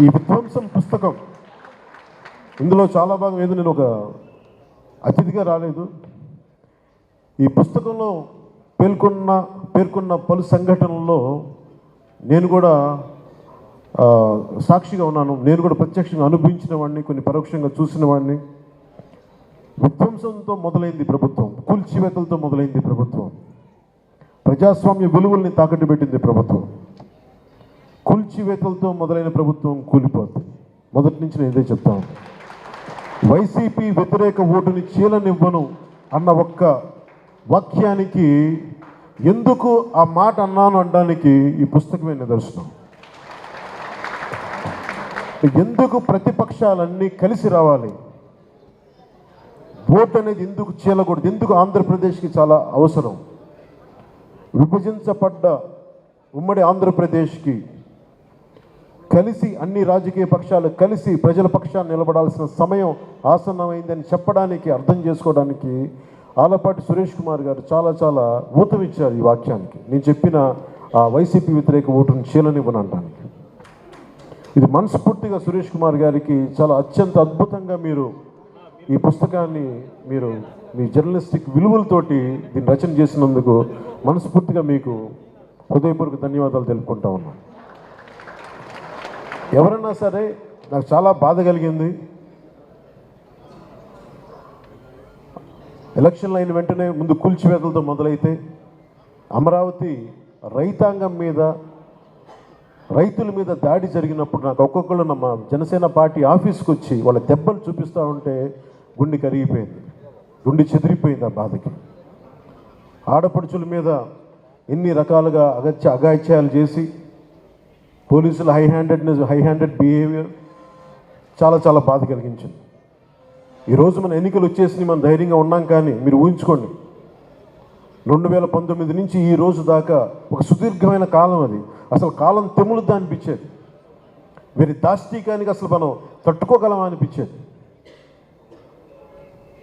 ఈ విధ్వంసం పుస్తకం. ఇందులో చాలా భాగం ఏదో నేను ఒక అతిథిగా రాలేదు. ఈ పుస్తకంలో పేర్కొన్న పేర్కొన్న పలు సంఘటనల్లో నేను కూడా సాక్షిగా ఉన్నాను. నేను కూడా ప్రత్యక్షంగా అనుభవించిన వాడిని కొన్ని పరోక్షంగా చూసిన వాడిని. విధ్వంసంతో మొదలైంది ప్రభుత్వం. కూల్చివేతలతో మొదలైంది ప్రభుత్వం. ప్రజాస్వామ్య విలువల్ని తాకట్టు పెట్టింది ప్రభుత్వం. కూల్చివేతలతో మొదలైన ప్రభుత్వం కూలిపోతుంది. మొదటి నుంచి నేను ఇదే చెప్తాను వైసీపీ వ్యతిరేక ఓటుని చీలనివ్వను అన్న ఒక్క వాక్యానికి ఎందుకు ఆ మాట అన్నాను అనడానికి ఈ పుస్తకమే నిదర్శనం. ఎందుకు ప్రతిపక్షాలన్నీ కలిసి రావాలి? ఓటు అనేది ఎందుకు చీలకూడదు? ఎందుకు ఆంధ్రప్రదేశ్కి చాలా అవసరం? విభజించబడ్డ ఉమ్మడి ఆంధ్రప్రదేశ్కి కలిసి అన్ని రాజకీయ పక్షాలు కలిసి ప్రజల పక్షాన్ని నిలబడాల్సిన సమయం ఆసన్నమైందని చెప్పడానికి అర్థం చేసుకోవడానికి ఆలపాటి సురేష్ కుమార్ గారు చాలా చాలా ఊతమిచ్చారు ఈ వాక్యానికి. నేను చెప్పిన ఆ వైసీపీ వ్యతిరేక ఓటును చీలనివ్వనంటానికి ఇది మనస్ఫూర్తిగా సురేష్ కుమార్ గారికి చాలా అత్యంత అద్భుతంగా మీరు ఈ పుస్తకాన్ని మీరు మీ జర్నలిస్టిక్ విలువలతోటి దీన్ని రచన చేసినందుకు మనస్ఫూర్తిగా మీకు హృదయపూర్వక ధన్యవాదాలు తెలుపుకుంటా ఉన్నాను. ఎవరన్నా సరే నాకు చాలా బాధ కలిగింది. ఎలక్షన్లు అయిన వెంటనే ముందు కూల్చివేతలతో మొదలైతే అమరావతి రైతాంగం మీద రైతుల మీద దాడి జరిగినప్పుడు నాకు ఒక్కొక్కళ్ళు నమ్మ జనసేన పార్టీ ఆఫీస్కి వచ్చి వాళ్ళ దెబ్బలు చూపిస్తూ ఉంటే గుండె కరిగిపోయింది. గుండె చెదిరిపోయింది ఆ బాధకి. ఆడపడుచుల మీద ఎన్ని రకాలుగా అగత్య అగాయిత్యాలు చేసి పోలీసుల high handedness high handed behaviour చాలా చాలా బాధ కలిగించింది. ఈరోజు మన ఎన్నికలు వచ్చేసి మనం ధైర్యంగా ఉన్నాం కానీ మీరు ఊహించుకోండి. రెండు వేల పంతొమ్మిది నుంచి ఈ రోజు దాకా ఒక సుదీర్ఘమైన కాలం అది. అసలు కాలం తెములుద్దా అనిపించేది. వీరి దాష్టీకానికి అసలు మనం తట్టుకోగలమా అనిపించేది.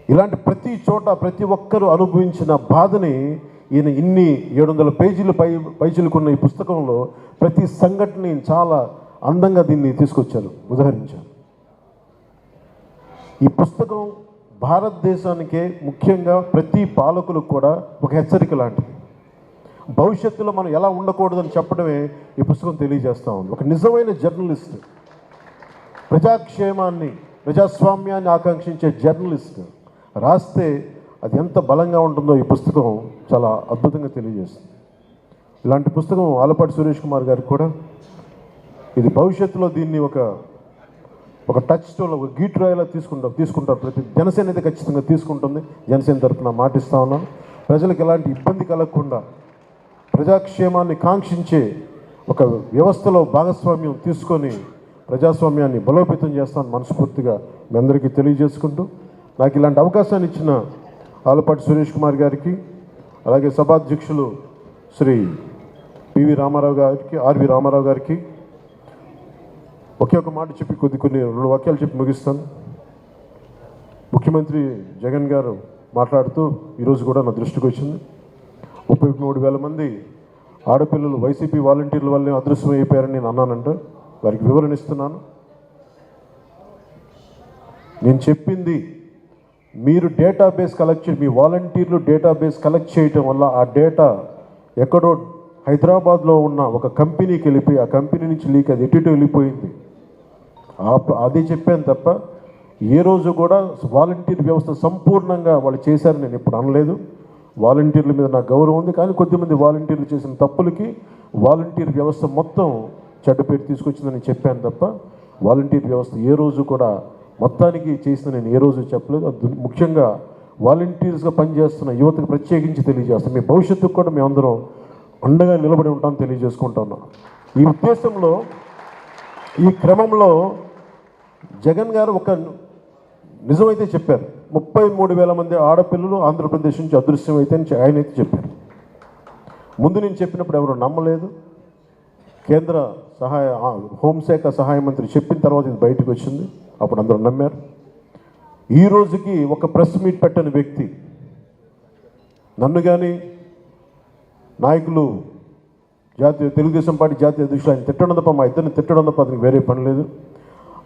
ఇలాంటి ప్రతి చోట ప్రతి ఒక్కరూ అనుభవించిన బాధని ఈయన ఇన్ని ఏడు వందల పేజీలు పై పైచిలుకున్న ఈ పుస్తకంలో ప్రతి సంఘటనని చాలా అందంగా దీన్ని తీసుకొచ్చారు ఉదాహరించారు. ఈ పుస్తకం భారతదేశానికే ముఖ్యంగా ప్రతి పాలకులకు కూడా ఒక హెచ్చరిక లాంటిది. భవిష్యత్తులో మనం ఎలా ఉండకూడదని చెప్పడమే ఈ పుస్తకం తెలియజేస్తూ ఉంది. ఒక నిజమైన జర్నలిస్ట్ ప్రజాక్షేమాన్ని ప్రజాస్వామ్యాన్ని ఆకాంక్షించే జర్నలిస్ట్ రాస్తే అది ఎంత బలంగా ఉంటుందో ఈ పుస్తకం చాలా అద్భుతంగా తెలియజేస్తుంది. ఇలాంటి పుస్తకం ఆలపాటి సురేష్ కుమార్ గారికి కూడా ఇది భవిష్యత్తులో దీన్ని ఒక ఒక టచ్ స్టోన్ ఒక గీట్ రాయిలా తీసుకుంటాం తీసుకుంటారు. ప్రతి జనసేన అయితే ఖచ్చితంగా తీసుకుంటుంది. జనసేన తరఫున మాటిస్తా ఉన్నాను. ప్రజలకు ఎలాంటి ఇబ్బంది కలగకుండా ప్రజాక్షేమాన్ని కాంక్షించే ఒక వ్యవస్థలో భాగస్వామ్యం తీసుకొని ప్రజాస్వామ్యాన్ని బలోపేతం చేస్తాను మనస్ఫూర్తిగా మీ అందరికీ తెలియజేసుకుంటూ నాకు ఇలాంటి అవకాశాన్ని ఇచ్చిన ఆలపాటి సురేష్ కుమార్ గారికి అలాగే సభాధ్యక్షులు శ్రీ పివి రామారావు గారికి ఆర్వి రామారావు గారికి ఒకే ఒక మాట చెప్పి కొద్ది కొన్ని రెండు వాక్యాలు చెప్పి ముగిస్తాను. ముఖ్యమంత్రి జగన్ గారు మాట్లాడుతూ ఈరోజు కూడా నా దృష్టికి వచ్చింది. ముప్పై మూడు వేల మంది ఆడపిల్లలు వైసీపీ వాలంటీర్ల వల్లే అదృశ్యం అయిపోయారని నేను అన్నానంట. వారికి వివరణ ఇస్తున్నాను. నేను చెప్పింది మీరు డేటాబేస్ కలెక్ట్ చే మీ వాలంటీర్లు డేటాబేస్ కలెక్ట్ చేయటం వల్ల ఆ డేటా ఎక్కడో హైదరాబాద్లో ఉన్న ఒక కంపెనీకి వెళ్ళిపోయి ఆ కంపెనీ నుంచి లీక్ అది ఎటు ఇటు వెళ్ళిపోయింది. అదే చెప్పాను తప్ప ఏ రోజు కూడా వాలంటీర్ వ్యవస్థ సంపూర్ణంగా వాళ్ళు చేశారని నేను ఇప్పుడు అనలేదు. వాలంటీర్ల మీద నాకు గౌరవం ఉంది కానీ కొద్దిమంది వాలంటీర్లు చేసిన తప్పులకి వాలంటీర్ వ్యవస్థ మొత్తం చెడ్డ పేరు తీసుకొచ్చిందని చెప్పాను తప్ప వాలంటీర్ వ్యవస్థ ఏ రోజు కూడా మొత్తానికి చేసిన నేను ఏ రోజు చెప్పలేదు. ముఖ్యంగా వాలంటీర్స్గా పనిచేస్తున్న యువతకు ప్రత్యేకించి తెలియజేస్తాను. మీ భవిష్యత్తుకు కూడా మేమందరం అండగా నిలబడి ఉంటాం తెలియజేసుకుంటా ఉన్నాం ఈ ఉద్దేశంలో ఈ క్రమంలో జగన్ గారు ఒక నిజమైతే చెప్పారు. ముప్పై మూడు వేల మంది ఆడపిల్లలు ఆంధ్రప్రదేశ్ నుంచి అదృశ్యమైతే అని ఆయన అయితే చెప్పారు. ముందు నేను చెప్పినప్పుడు ఎవరు నమ్మలేదు. కేంద్ర సహాయ హోంశాఖ సహాయ మంత్రి చెప్పిన తర్వాత ఇది బయటకు వచ్చింది. అప్పుడు అందరూ నమ్మారు. ఈ రోజుకి ఒక ప్రెస్ మీట్ పెట్టని వ్యక్తి నన్ను కానీ నాయకులు జాతీయ తెలుగుదేశం పార్టీ జాతీయ అధ్యక్షులు ఆయన తిట్టడం తప్ప మా ఇద్దరిని తిట్టడం తప్ప అతనికి వేరే పని లేదు.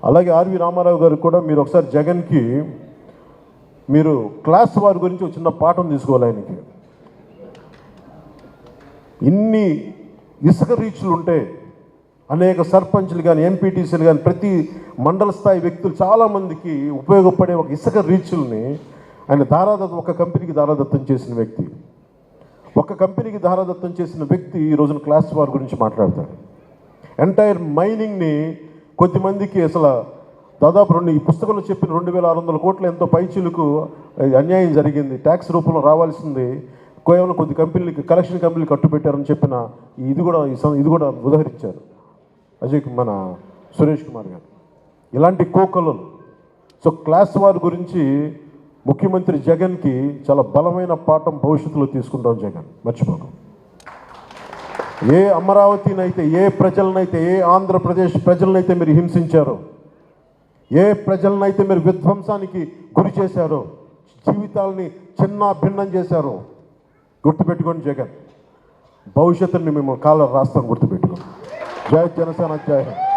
అలాగే ఆర్వి రామారావు గారు కూడా మీరు ఒకసారి జగన్కి మీరు క్లాస్ వారి గురించి ఒక చిన్న పాఠం తీసుకోవాలి ఆయనకి. ఇన్ని ఇసుక రీచ్లు ఉంటే అనేక సర్పంచ్లు కానీ ఎంపీటీసీలు కానీ ప్రతి మండల స్థాయి వ్యక్తులు చాలామందికి ఉపయోగపడే ఒక ఇసుక రీచ్ల్ని ఆయన దారాదత్తం ఒక కంపెనీకి దారాదత్తం చేసిన వ్యక్తి. ఒక కంపెనీకి దారాదత్తం చేసిన వ్యక్తి ఈ రోజున క్లాస్ వార్ గురించి మాట్లాడతాడు. ఎంటైర్ మైనింగ్ని కొద్దిమందికి అసలు దాదాపు రెండు ఈ పుస్తకంలో చెప్పిన రెండు వేల ఆరు వందల కోట్ల ఎంతో పైచీలకు అన్యాయం జరిగింది. ట్యాక్స్ రూపంలో రావాల్సింది. కేవలం కొద్ది కంపెనీలకి కలెక్షన్ కంపెనీలు కట్టుబెట్టారని చెప్పిన ఇది కూడా ఈ ఇది కూడా ఉదహరించారు. అజయ్ మన సురేష్ కుమార్ గారు. ఇలాంటి కోకలు. సో క్లాస్ వార్ గురించి ముఖ్యమంత్రి జగన్కి చాలా బలమైన పాఠం భవిష్యత్తులో తీసుకుంటాం జగన్. మర్చిపోకు. ఏ అమరావతినైతే ఏ ప్రజలనైతే ఏ ఆంధ్రప్రదేశ్ ప్రజలనైతే మీరు హింసించారో ఏ ప్రజలనైతే మీరు విధ్వంసానికి గురి చేశారో జీవితాలని చిన్న భిన్నం చేశారో గుర్తుపెట్టుకోండి జగన్. భవిష్యత్తుని మేము కాలర్ రాస్తాం గుర్తుపెట్టుకోండి. జయ జనసేన జయ హింద్.